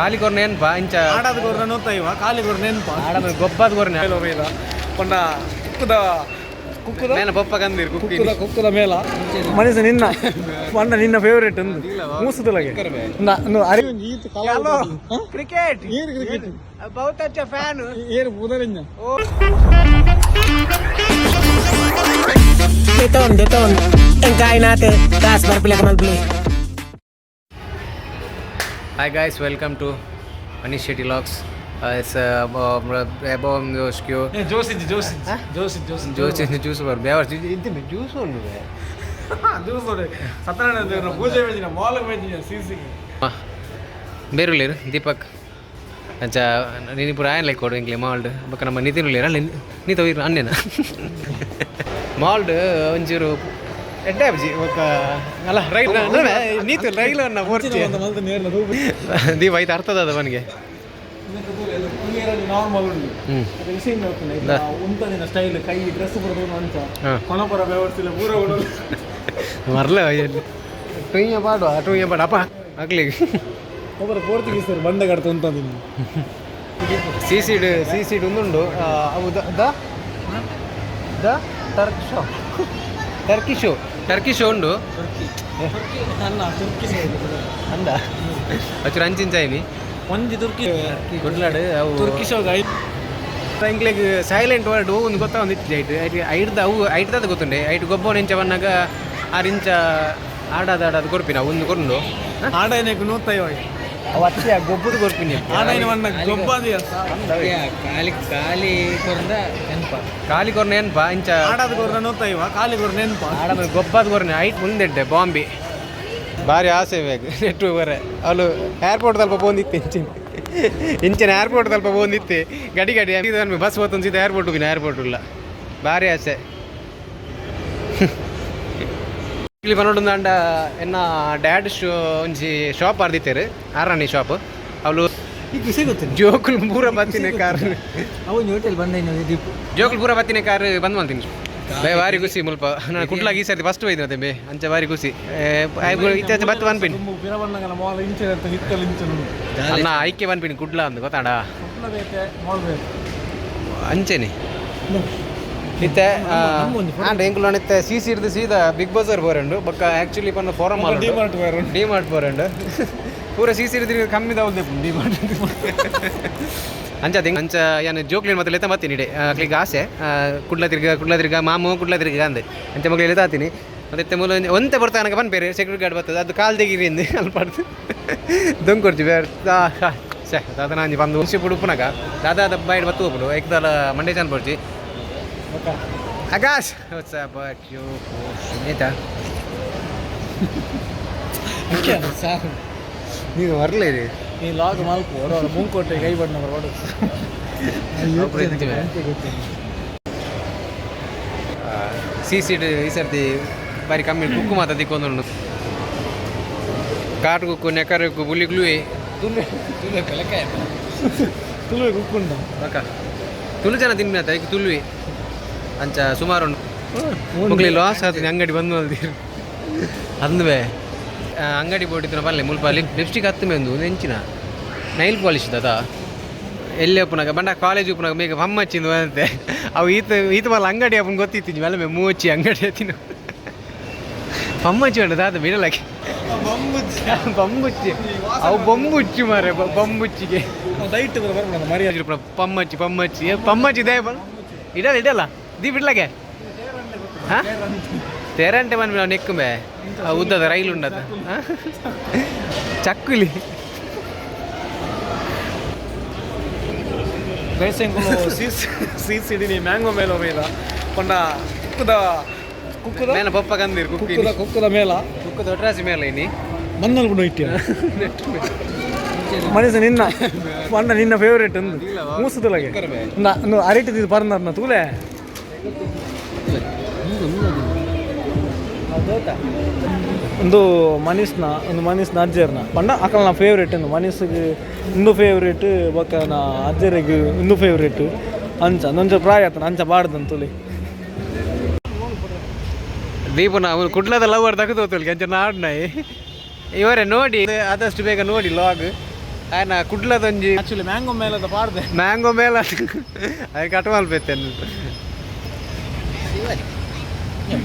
ಖಾಲಿ ನೆನ್ಪ? ಇಂಚ ಆಡದ ಗೊರ್ನ ನೋಡ್ತ ಇವ ಕಾಲಿಗೊರ್ ನೆನ್ಪ? ಆಡದ ಗೊಬ್ಬದ ಕೊರ್ನೆ ಮೇಲ ಮೇಲ? ಪಂಡ ಕುಕ್ಕದ ಕುಕ್ಕದ? ಮೇನ ಪಪ್ಪ ಕಂದಿರ್ ಕುಕ್ಕದ ಕುಕ್ಕುದ ಮೇಲ? ಮನಸ ನಿನ್ನ ಪಂಡ ನಿನ್ನ ಫೇವರೇಟ್ ಒಂದು. ಮೂಸುದಲಗೆ ನಾನು ಅರಿ ಈತ ಕಲಾ ಕ್ರಿಕೆಟ್. Air cricket? ಬಹುತ ಅಚ್ಚ ಫ್ಯಾನ್. ಏರ್ ಬುದರಿഞ്ഞ Deton, deton. Engkain natin. Taas, para pila ka mag-play. Hi guys welcome to Manish Shetty LOX ಅಬೌವ್ ಸ್ಕ್ಯೂ ಜೋಸಿ ಜೋಸಿ ಜೋಸಿ ಜೋಸಿ ಜ್ಯೂಸ್ ಜ್ಯೂಸ್ ಬರ್ ಬೇವ ಇದ್ದೀನಿ ಜ್ಯೂಸ್ ಒಂದು ಜ್ಯೂಸ್ ನೋಡಿ ಸತ್ಯನಾರಾಯಣ ದೇವ್ರ ಪೂಜೆ ಮೇಜಿನ ಮಾಲ ಮೇಜಿನ ಸೀಸಿಗೆ ಬೇರುಲೇರು ದೀಪಕ್. ಅಂಚ ನೀನು ಪೂರ ಆಯನ್ ಲೈಕ್ ಕೊಡು ಇಂಕ್ಲೆ ಮಾಲ್ಡ್. ಬೊಕ್ಕ ನಮ್ಮ ನಿತಿನ್ ಉಳ್ಳೇರ ಅಲ್ಲಿ ನೀ ತಗೋರು ಅನ್ನೇನ ಮಾಲ್ಡ್ ಒಂಚೂರು ಎಡ್ಡೆ ಅಲ್ಲ ರೈಲ್ ನೀತು ರೈಲ್ ಅನ್ನ ದೀಪ ಅರ್ಥದ ಅದು ಅವನಿಗೆ. ನಾರ್ಮಲ್ ಸ್ಟೈಲ್ ಕೈ ಡ್ರೆಸ್ ಬರೋದು ಅಂತ. ಹಾಂ. ಕೊನಪರ ವ್ಯವಸ್ಥೆ ಪೂರ ಪಾಡು ಅಪ್ಪ ಆಗ್ಲಿಗೆ ಒಬ್ಬರ ಪೋರ್ಚುಗೀಸರು ಬಂಡೆ ಕಡ್ತ ಉಂಟದಿನ ಸಿ ಸೀಡ್ ಸಿ ಸೀಡ್ ಒಂದುಂಡು ಆ, ಅವು ದ ದ? The Turk show Turkey show Turkey show ಉಂಡು ಅಂದ? ಅಚ್ಚು ಅಂಚಿಂಚಾಯಿನಿ ಒಂಜಿ ತುರ್ಕಿ ಗುಡ್ಲಾಡು ಅವು ತುರ್ಕಿ ಶೋಗ ಇಂಕ್ಲೆಗ್ ಸೈಲೆಂಟ್ ವರ್ಡ್ ಒಂದು ಗೊತ್ತಾ ಒಂದು ಇತ್ತು ಐಟ್ ಐಟ್ ಐಡ್ದ ಅವು ಐಟ್ದ ಗೊತ್ತುಂಡೆ. ಐಟ್ ಗೊಬ್ಬ ಇಂಚ ಬಂದಾಗ ಆರು ಇಂಚ ಆಡಾದ ಆಡಾದ ಕೊಡ್ಪಿನ ಒಂದು ಕೊಂಡು ಆಡೈನಕ್ಕೆ ನೂತ್ತ ಇವಾಗ ಅವು ಅತ್ತೆ ಗೊಬ್ಬದ ಗೊಬ್ಬದಿ ಕಾಲಿ ಕಾಲಿ korda, ನೆನಪ. ಖಾಲಿ ಕೊರ್ನೆ ಏನ್ಪ ಇಂಚ ಆಡದ ಗೊರ್ನ ನೋತ ಇವ ಖಾಲಿ ಗೊರ್ ನೆನ್ಪ. ಆಡ ಗೊಬ್ಬದ ಕೊರ್ನೆ ಐಟ್ ಮುಂದೆಡ್ಡೆ ಬಾಂಬೆ. ಭಾರಿ ಆಸೆ ಬೇಕು ನೆಟ್ಟು ಬರ. ಅವಳು ಏರ್ಪೋರ್ಟ್ ತಲ್ಪ ಬಂದಿತ್ತು ಇಂಚಿನ. ಇಂಚಿನ ಏರ್ಪೋರ್ಟ್ ತಲ್ಪ ಬಂದಿತ್ತು. ಗಡಿ ಗಡಿ ಬಸ್ ಹೋತೊಂದು ಏರ್ಪೋರ್ಟ್ ಹೋಗಿನ ಏರ್ಪೋರ್ಟ್ ಇಲ್ಲ. ಭಾರಿ ಆಸೆ. ಇಲ್ಲಿ ಪನ್ನೊಂದು ಅಂಡ ಎನ್ನ ಡ್ಯಾಡ್ ಶೋ ಒಂಜಿ ಶಾಪ್ ಆರ್ದಿತ್ತೇರು ಆರಾಣಿ ಶಾಪ್ ಅವಳು ಜೋಕುಲ್ ಪೂರ ಬತ್ತಿನ ಕಾರ್. ಅವನು ಹೋಟೆಲ್ ಜೋಕುಲ್ ಪೂರ ಬತ್ತಿನ ಕಾರ್ ಬಂದ್ ಮಾಡ್ತೀನಿ ಬೇ ಬಾರಿ ಖುಷಿ ಮುಲ್ಪ. ನಾನು ಕುಟ್ಲಾಗ ಈ ಸರ್ತಿ ಫಸ್ಟ್ ಒಯ್ದು ಬೇ. ಅಂಚೆ ಭಾರಿ ಖುಷಿ. ಇತ್ತೀಚೆ ಬತ್ತು ಬಂದ್ಪಿನಿ ಪಿರವಣ್ಣಗನ ಐಕೆ ಬಂದ್ಪಿನಿ ಕುಡ್ಲ ಅಂದ್ ಗೊತ್ತಾಡ ಅಂಚೆನಿ. ಇತ್ತೆ ಆಂಡ್ ಎಂಕುಲು ಇತ್ತೆ ಸಿ ಸಿ ಹಿಡ್ದು ಸೀದಾ ಬಿಗ್ ಬಜಾರ್ ಬೋರಂಡು ಬೊಕ್ಕ ಆಕ್ಚುಲಿ ಪನ್ನ ಫೋರಂ ಡಿ ಮಾರ್ಟ್ ಬೋರಂಡು ಪೂರ ಸಿ ಸಿ ಹಿಡಿದು ಕಮ್ಮಿ ದಾವಲ್ದೆ ಡಿ ಮಾರ್ಟ್ ಅಂಚ ಅದಿಂಗ್ ಅಂಚ ಏನು ಜೋಕ್ಲಿನ ಮತ್ತೆ ಲೇತ ಮತ್ತೀನಿ ಇಡೆ. ಆಸೆ. ಕುಡ್ಲ ತಿರ್ಗ ಕುಡ್ಲ ತಿರ್ಗ ಮಾಮು ಕುಡ್ಲ ತಿರ್ಗ ಅಂದೆ. ಅಂಚೆ ಮಗ್ಳು ಲೆತ್ತ ಆತೀನಿ ಮತ್ತೆ ಮೂಲ ಒಂತೆ ಬರ್ತಾ ನನಗೆ ಬಂದು ಬೇರೆ ಸೆಕ್ಯೂರಿಟಿ ಗಾರ್ಡ್ ಬರ್ತದೆ. ಅದು ಕಾಲ್ ತೆಗೀರಿ ಅಂದು ಅಲ್ಲಿ ಪಡ್ದು ದೊಂಗ್ ಕೊಡ್ತೀವಿ ಬೇರೆ ಸೇ ದಾದ ನಾನು ಬಂದು ಹುಣಸಿ ಬಿಡು ಪುನಗ ದಾದಾ ದಬ್ಬ ಇಡ್ ಬತ್ತು ಹೋಗ್ಬಿಡು ಏಕದಲ್ಲ ಮಂಡೇ ಚಾನ್ ಬರ್ತಿ ಆಕಾಶ್ ವಾಟ್ಸಪ್ ಯು ಆಯ್ತಾ ಸಾಕು ನೀವು ಬರಲೇ ಹೊರಲಿರಿ ನೀ ಲಾಗ್ ಮಾಲ್ಕು ಹೊರ ಮುಂಕೋಟೆ ಕೈ ಬಣ್ಣ. ಸಿ ಸೀಟ್ ಈ ಸರ್ತಿ ಬಾರಿ ಕಮ್ಮಿ ಕುಕ್ಕು ಮಾತ ದಿಕ್ಕೊಂದು ಕಾಟು ಕುಕ್ಕು ನೆಕರ್ ಕುಕ್ಕು ಬುಲ್ಲಿ ಗ್ಲೂಯಿ ತುಳುವೆ ಕುಕ್ಕುಂಡ ಅಕ್ಕ ತುಳು ಜನ ತಿನ್ ಆತ ಈಗ ತುಳುವಿ. ಅಂಚ ಸುಮಾರು ಮಗ್ಲಿ ಲಾಸ್ ಆಗ್ತದೆ ಅಂಗಡಿ ಬಂದು ಅಲ್ದಿರು ಅಂದ್ವೆ ಅಂಗಡಿ ಬೋಡಿದ್ರೆ ಬಲ್ಲೆ ಮುಲ್ಪ ಲಿಪ್ ಲಿಪ್ಸ್ಟಿಕ್ ಹತ್ತು ಒಂದು ನೆಂಚಿನ ನೈಲ್ ಪಾಲಿಶ್ ದಾದಾ ಎಲ್ಲೇ ಅಪ್ಪನಾಗ ಬಂಡ ಕಾಲೇಜ್ ಪುನಗ ಮೇಗ ಹಮ್ಮಚ್ಚಿಂದು ಅಂತೆ ಅವು ಈತ ಈತ ಮಲ್ಲ ಅಂಗಡಿ ಅಪ್ಪನ ಗೊತ್ತಿತ್ತೀನಿ ಮೇಲೆ ಮೇ ಮೂವಚ್ಚಿ ಅಂಗಡಿ ಹತ್ತಿನ ಹಚ್ಚಿ ಉಂಟು ದಾದ ಬಿಡಲಕ್ಕೆ ಬೊಂಬುಚ್ಚಿ ಅವು ಬೊಂಬುಚ್ಚಿ ಮಾರೆ ಬೊಂಬುಚ್ಚಿಗೆ ಪಮ್ಮಚ್ಚಿ ಪಮ್ಮಚ್ಚಿ ಪಮ್ಮಚ್ಚಿ ದೇ ಇಡಲ್ಲ ಇಡಲ್ಲ. ದೀ ಇಡ್ಲಾಗೆ? ಹಾ? ತೆರಂಟೆ ಬಂದ್ವಿ ನಾವು ನೆಕ್ಕುಂಬೆ ಉದ್ದದ ರೈಲು ಉಂಡದ ಚಕ್ಕುಲಿ. ಇಡೀನಿ ಮ್ಯಾಂಗೋ ಮೇಲೋ ಮೇಲ. ಪಂಡ ಕುಕ್ಕುದ ಕುಕ್ಕುದ? ಮೇನ ಪಪ್ಪ ಕಂದಿರು ಕುಕ್ಕಿ ಕುಕ್ಕುದ ಕುಕ್ಕುದ ಮೇಲ. ಕುಕ್ಕುದ ಒಟ್ರಾಸಿ ಮೇಲೆ ಇನಿ ಮಣ್ಣಲ್ಲಿ ಕೂಡ ಇಟ್ಟಿಯ? ಮನಸ್ಸು ನಿನ್ನ ಪಂಡ ನಿನ್ನ ಫೇವ್ರೇಟ್ ಒಂದು ಮೂಸದೊಳಗೆ ನಾನು ಅರಿಟಿದ್ದು ಪರ್ನರ್ನ ತೂಲೆ. ಒಂದು ಮನೀಸ್ನ ಒಂದು ಮನಸ್ನ ಅಜ್ಜರ್ನ. ಪಂಡ ಅಕಲ್ನ ಫೇವ್ರೇಟ್ ಒಂದು ಮನಸ್ಸಿಗೆ ಇನ್ನೂ ಫೇವ್ರೇಟ್ ಬಕ ನಾ ಅಜ್ಜರಿಗೆ ಇನ್ನೂ ಫೇವ್ರೇಟ್ ಅಂಚ ನಂಜ ಪ್ರಾಯ ಆತನ ಅಂಚ ಬಾಡ್ದಂತುಲಿ ದೀಪನ ಅವನು ಕುಡ್ಲದ ಲವರ್ ತಗದು ಹೋಗ್ತಲ್ಲ ಅಂಚ ನಾಡ್ನಾಯಿ ಇವರೇ ನೋಡಿ ಆದಷ್ಟು ಬೇಗ ನೋಡಿ ಲಾಗ್ ಆಯ್ನ ಕುಡ್ಲದೊಂಜಿ ಆಕ್ಚುಲಿ ಮ್ಯಾಂಗೋ ಮೇಲದ ಪಾಡ್ದೆ ಮ್ಯಾಂಗೋ ಮೇಲೆ. ಅದಕ್ಕೆ ಕಟ್ ಮಲ್ಪೈತೆ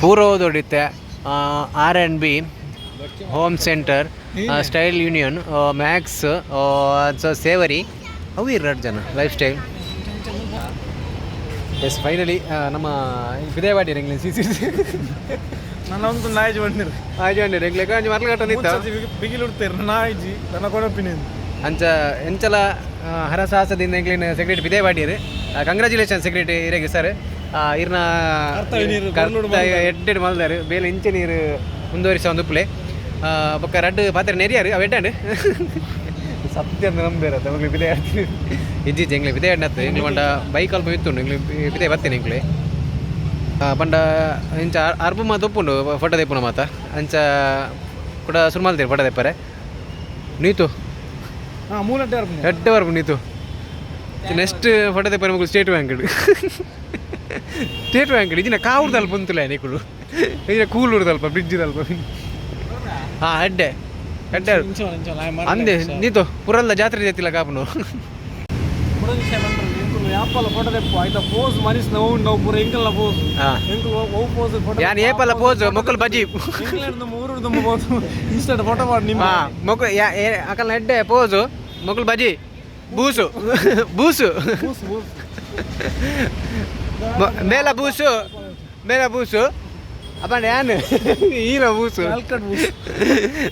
ಪೂರ್ವದೊಡಿತೆ R and B home centre style union max so ಸೇವರಿ ಅವು ರಟ್ ಜನ ಲೈಫ್ ಸ್ಟೈಲ್ ಎಸ್ ಫೈನಲಿ ನಮ್ಮ ಬಿದೇವಾಡಿ ರೆಂಗ್ಲಿ ಸಿ ಸಿ ನನ್ನ ನನ್ನೊಂದು ನಾಯಿಜಿ ಬಂದಿರು ಆಜಿ ರೆಂಗ್ಲಿ. ರೆಂಗ್ಲೆ ಕಾಂಜಿ ಕಟ್ಟ ನಿಂತ ಬಿಗಿಲು ಉಡ್ತೇರು ನಾಯಿಜಿ ನನ್ನ ಕೊಡಪಿನ ಅಂಚ ಎಂಚಲ ಹರಸಾಹಸದಿಂದ ಎಂಕ್ಲಿನ ಸೆಕ್ರೆಟರಿ ವಿದಯವಾಡಿಯರು ಕಂಗ್ರ್ಯಾಚುಲೇಷನ್ ಸೆಕ್ರೆಟರಿ ಇರಗೆ ಸರ್ ಇರ್ನ ಎಡ್ಡೆಡ್ ಮಲ್ದಾರು ಬೇಲೆ ಇಂಚೆ ನೀರು ಮುಂದುವರಿಸ ಒಂದು ಉಪ್ಪಲೆ ಬೊಕ್ಕ ರಡ್ಡು ಪಾತ್ರೆ ನೆರಿಯಾರು ಅವ ಎಡ್ಡಾಂಡು ಸತ್ಯ ನಂಬೇರ ನಮಗೆ ವಿದಯ ಇಜ್ಜಿ ಎಂಗ್ಲಿ ಬಿದೆ ಎಡ್ನತ್ತು ಎಂಗ್ಲಿ ಪಂಡ ಬೈಕ್ ಅಲ್ಪ ಇತ್ತುಂಡು ಎಂಗ್ಲಿ ವಿದಯ ಬರ್ತೇನೆ ಎಂಗ್ಲಿ ಪಂಡ ಇಂಚ ಅರ್ಬು ಮಾತು ಒಪ್ಪುಂಡು ಫೋಟೋ ತೆಪ್ಪುನ ಮಾತ. ಅಂಚ ಕೂಡ ಸುರು ಮಾಡ್ತೀರಿ ಫೋಟೋ ತೆಪ್ಪರೆ ನೀತು? ಹಾಂ ಮೂಲ ಎಡ್ಡೆ ವరకు ನೀತು. ನೆಕ್ಸ್ಟ್ ಫೋಟೋ ತೆಪ್ಪರೆ ಮಗು ಸ್ಟೇಟ್ ಬ್ಯಾಂಕ್ ಸ್ಟೇಟ್ ಬ್ಯಾಂಕ್ ಇದನ್ನ ಕಾವುಡು ತಲ್ಪ ಉಂತುಲ ನೀಕುಡು ಇಜಿನ ಕೂಲೂರು ತಲ್ಪ ಬ್ರಿಡ್ಜ್ ತಲ್ಪ ಹಾಂ ನಾಯಿ ಮರ ಅಂದೆ, ನೀತು, ಪುರಲ್ಲ ಜಾತ್ರೆ ಜಾತಿಲ್ಲ ಕಾಪುನು. ಏಪಲ್ಲ ಪೋಸ್ ಬಜಿ ಇಂಗ್ಲೆಂಡ್ ಮೂರು ತುಂಬ ಪೋಸ್ ಇನ್ಸ್ಟೆಂಟ್ ಫೋಟೋ ಮಾಡಿ ನಿಮ್ಮ ಹಾಂ ಮೊಕ್ಕ ಅಕಲ್ ಎಡ್ಡೆ ಪೋಸು ಬಜ್ಜಿ ಬೂಸು. ಬೂಸು. ಪೂಸ್ ಪೂಸ್ ಮ- ಮೇಲ ಬೂಸು ಮೇಲ ಬೂಸು ಅಪ್ಪ ಯಾನ್ ಈರ ಬೂಸು Welcome ಬೂಸು.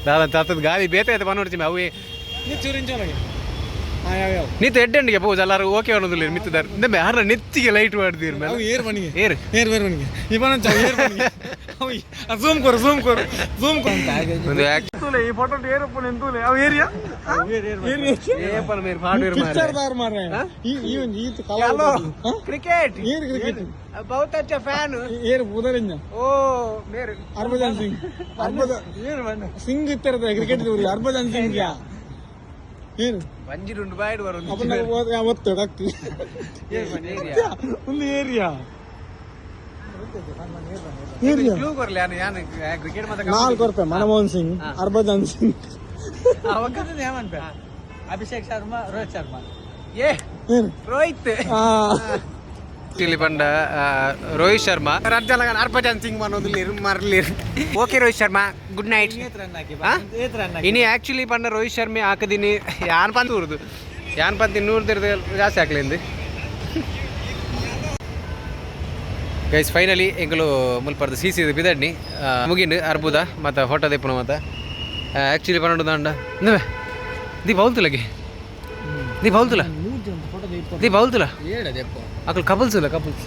ನಾನು ತತ್ತದ ಗಾಳಿ ಬೇತೆ ಆಯ್ತು ಬಂದು ಅವೇ ನೀ ಚೂರು ಇಂಚ ಒಳಗೆ ಹಾಂ ಯಾವ ಯಾವ ನಿತ್ತು ಎಡ್ಡೆಂಡಿಗೆ ಪೋಸ್ ಎಲ್ಲರೂ ಓಕೆ ಅನ್ನೋದಿಲ್ಲ ಮಿತ್ತಿದ್ದಾರೆ ಯಾರ ನೆತ್ತಿಗೆ ಲೈಟ್ ಮೇಲೆ ಏರ್ ಮನೆಗೆ ಏರ್ ಏರ್ ಬನಿಗೆ ಇವನ ಏರ್ ಬನಿಗೆ ಝೂಮ್ ಕೊರು ಝೂಮ್ ಕೊರು ಝೂಮ್ ಕೊರು ಈ ಫೋಟೋ ಏರಪ್ಪ ನಿಂತೂಲೆ. ಅವ ಏರಿಯಾ? ಏಪಲ್ ಮೇರೆ ಪಿಕ್ಚರ್ ದಾರ್ ಮಾರೆ ಈ ಈ ಈತ ಕಲಾ ಕ್ರಿಕೆಟ್ ಏರ್ ಕ್ರಿಕೆಟ್ ಬಹುತ ಅಚ್ಚ ಫ್ಯಾನ್ ಏರ್ ಬುದರಿಂಜ ಓ ಮೇರ್ ಹರ್ಭಜನ್ ಸಿಂಗ್. ಹರ್ಭಜನ್ ಸಿಂಗ್ ಇತ್ತಿರದ ಕ್ರಿಕೆಟ್ ಊರಿ ಹರ್ಭಜನ್ ಸಿಂಗ್ ಯಾ? ಏನು? ಬಂಜಿರುಂಡು ಬಾಯ್ಡು ಬರೋದು ಏರ್ ಒತ್ತು ಏರಿಯಾ? ಒಂದು ಏರಿಯಾ? ಏರಿಯಾ ಕ್ಲೂ ಕೊರ್ಲಿ ಯಾನು ಯಾನು ಕ್ರಿಕೆಟ್ ಮತ್ತೆ ನಾಲ್ಕು ರೂಪಾಯಿ ಮನಮೋಹನ್ ಸಿಂಗ್ ಹರ್ಭಜನ್ ಸಿಂಗ್. ಅಭಿಷೇಕ್ ಶರ್ಮಾ ರೋಹಿತ್ ಶರ್ಮಾ. ಏ ರೋಹಿತ್. ಇಲ್ಲಿ ಪಂಡ ರೋಹಿತ್ ಶರ್ಮಾ. ರಾಜ್ಯ ಹರ್ಭಜನ್ ಸಿಂಗ್ ಅನ್ನೋದಿಲ್ಲ ಮರ್ಲಿ okay Rohit Sharma good night ಇನಿ ಆಕ್ಚುಲಿ ಪಂಡ ರೋಹಿತ್ ಶರ್ಮೆ ಹಾಕದಿನಿ. ಯಾನ್ ಪಂತ ಊರ್ದು ಯಾನ್ ಪಂತ ಇನ್ನೂರು ತಿರ್ದ ಜಾಸ್ತಿ ಹಾಕ್ಲಿಂದು ಗೈಸ್ ಫೈನಲಿ ಎಂಗಳು ಮುಲ್ಪರ್ದು ಸಿ ಸಿದು ಬಿದಡ್ನಿ. ಮುಗಿಂಡು ಅರ್ಬುದ ಮತ್ತು ಫೋಟೋ ತೆಪ್ಪುನ ಮತ್ತು. ಆ್ಯಕ್ಚುಲಿ ಪನ್ನೊಂದು ದಂಡ. ದೀಪ ದಿ ಬೌಲ್ತುಲಗೆ ದೀಪ ಬೌಲ್ತುಲ ದೀಪ ಬೌಲ್ತುಲ ಅಕ್ಕಲು ಕಪಲ್ಸ್ ಇಲ್ಲ ಕಪಲ್ಸ್.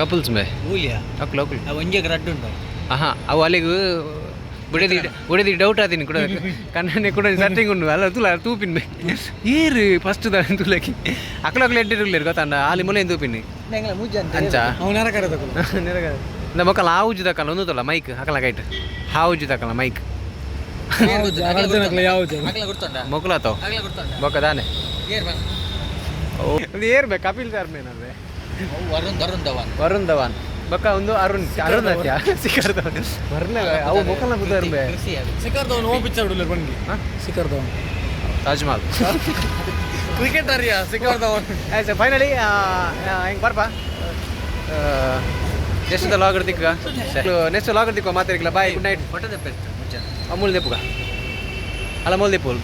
ಕಪಲ್ಸ್ ಮೇ. ಅಕ್ಕಲು ಅಕ್ಕಲು ಒಂಜೆ ರಡ್ಡು ಉಂಟು. ಆಹಾ ಅವು ಅಲ್ಲಿಗೂ ಬುಡದಿ ಬುಡದಿ ಡೌಟ್ ಆದಿನಿ ಕೂಡ. ಕಣ್ಣನೆ ಕೂಡ ಸಟ್ಟಿಂಗ್ ಉಂಡು ಅಲ್ಲ ತುಲ ತೂಪಿನ್ ಏರು ಫಸ್ಟ್ ದ ತುಲಕಿ ಅಕ್ಕಳು ಅಕ್ಕಳು ಎಡ್ಡಿರ್ಲೇರು ಗೊತ್ತಂಡ ಆಲಿ ಮುಲೆ ತೂಪಿನಿ. ಅಂಚ? ನಮ್ಮ ಮಕ್ಕಳ ಇಂದ ತಕ್ಕಲ್ಲ ಒಂದು ತಲ ಮೈಕ್ ಹಾಕಲ ಕೈಟ್ ಹಾವುಜಿ ತಕ್ಕಲ್ಲ ಮೈಕ್ ಅರ್ಜುನಕ್ಲೆ ಯಾವ್ದು? ಆಗ್ಲ ಗುರ್ತೊಂಡ ಮೊಕ್ಕಲ ಆತವ್ ಆಗ್ಲ ಗುರ್ತೊಂಡ ಬೊಕ್ಕ ಬಂದ ಒಂದು ಏರ್ಬೇಕು ಕಪಿಲ್ ಶರ್ಮೇನ್ ಮೇನಲ್ವೇ ವರುಣ್ ವರುಣ್ ಧವನ್. ವರುಣ್ ಧವನ್. ಬೊಕ್ಕ ಒಂದು ಅರುಣ್ ಅರುಣ್ ಅತ್ಯ ಸಿಕ್ಕರ್ ಧವನ್ ಅವು ಮೊಕ್ಕಲ ಬುದ್ಧ ಇರ್ಬೇ ಕೃಷಿ ಅದು ಓ ಪಿಕ್ಚರ್ ಬಿಡಲಿ ಬನ್ನಿ. ಹಾ? ತಾಜ್ ಮಹಲ್ ಕ್ರಿಕೆಟ್ ಅರಿಯಾ ಸಿಕ್ಕರ್ದವನು ಆಯ್ತು ಫೈನಲಿ ಹೆಂಗೆ ಬರ್ಪ ಎಷ್ಟು ಲಾಗ್ ಇರ್ತಿಕ್ಕ ನೆಕ್ಸ್ಟ್ ಲಾಗ್ ಇರ್ತಿಕ್ಕ ಮಾತಾಡಿಲ್ಲ ಬಾಯ್ ಗುಡ್ ನೈಟ್ ಅಮೂಲ್ ದೆಪ್ಪುಗ ಅಲ್ಲ ಅಮೂಲ್ ದೆಪ್ಪುಲ್